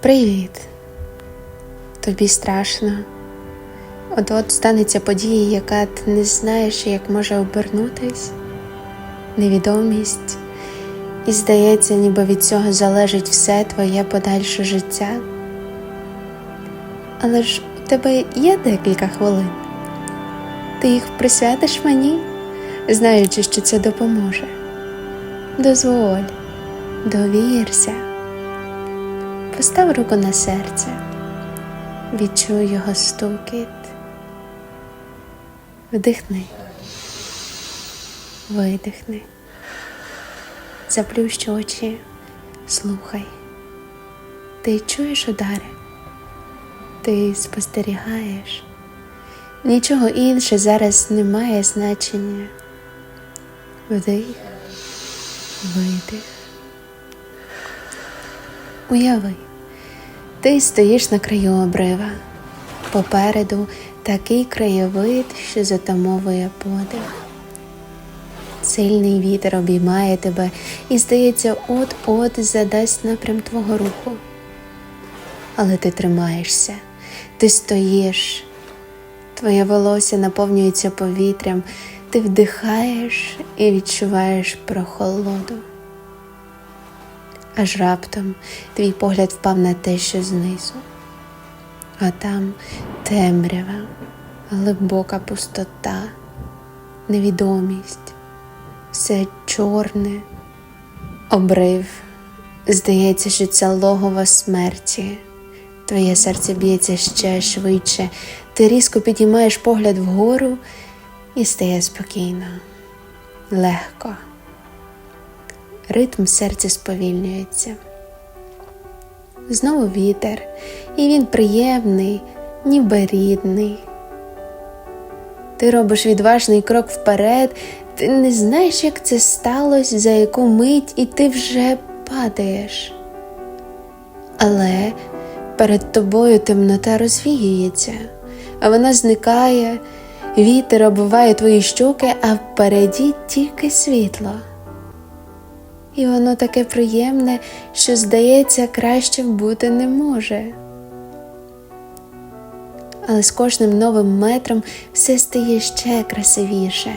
Привіт. Тобі страшно. От от станеться подія, яка ти не знаєш, як може обернутись, невідомість, і здається, ніби від цього залежить все твоє подальше життя. Але ж у тебе є декілька хвилин. Ти їх присвятиш мені, знаючи, що це допоможе. Дозволь, довірся. Постав руку на серце, відчуй його стукіт. Вдихни, видихни, заплющ очі, слухай. Ти чуєш удари, ти спостерігаєш. Нічого інше зараз не має значення. Вдих, видих. Уяви, ти стоїш на краю обрива. Попереду такий краєвид, що затамовує подих. Сильний вітер обіймає тебе і, здається, от-от задасть напрям твого руху. Але ти тримаєшся, ти стоїш, твоє волосся наповнюється повітрям, ти вдихаєш і відчуваєш прохолоду. Аж раптом твій погляд впав на те, що знизу, а там темрява, глибока пустота, невідомість, все чорне, обрив. Здається, що це логово смерті. Твоє серце б'ється ще швидше, ти різко підіймаєш погляд вгору і стає спокійно, легко ритм серця сповільнюється. Знову вітер, і він приємний, ніби рідний. Ти робиш відважний крок вперед, ти не знаєш, як це сталося, за яку мить, і ти вже падаєш. Але перед тобою темнота розвіюється, а вона зникає, вітер оббиває твої щоки, а впереді тільки світло і воно таке приємне, що, здається, краще бути не може. Але з кожним новим метром все стає ще красивіше.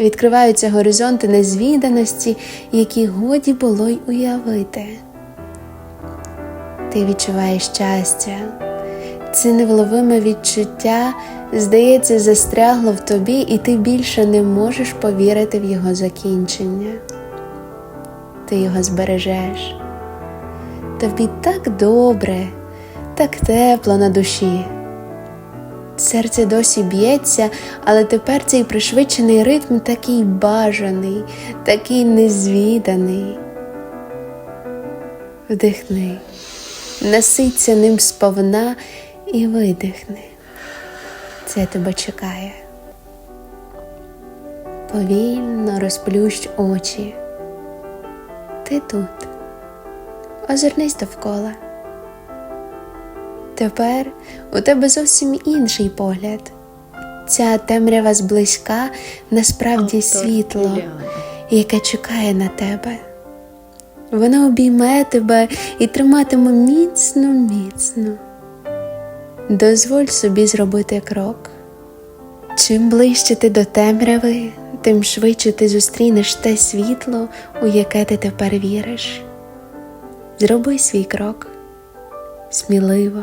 Відкриваються горизонти незвіданості, які годі було й уявити. Ти відчуваєш щастя, це невловиме відчуття, здається, застрягло в тобі, і ти більше не можеш повірити в його закінчення ти його збережеш. Тобі так добре, так тепло на душі. Серце досі б'ється, але тепер цей пришвидшений ритм такий бажаний, такий незвіданий. Вдихни, наситься ним сповна і видихни. Це тебе чекає. Повільно розплющ очі ти тут. Озирнись довкола. Тепер у тебе зовсім інший погляд. Ця темрява зблизька насправді світло, яке чекає на тебе. Воно обійме тебе і триматиме міцно, міцно. Дозволь собі зробити крок. Чим ближче ти до темряви, тим швидше ти зустрінеш те світло, у яке ти тепер віриш. Зроби свій крок сміливо,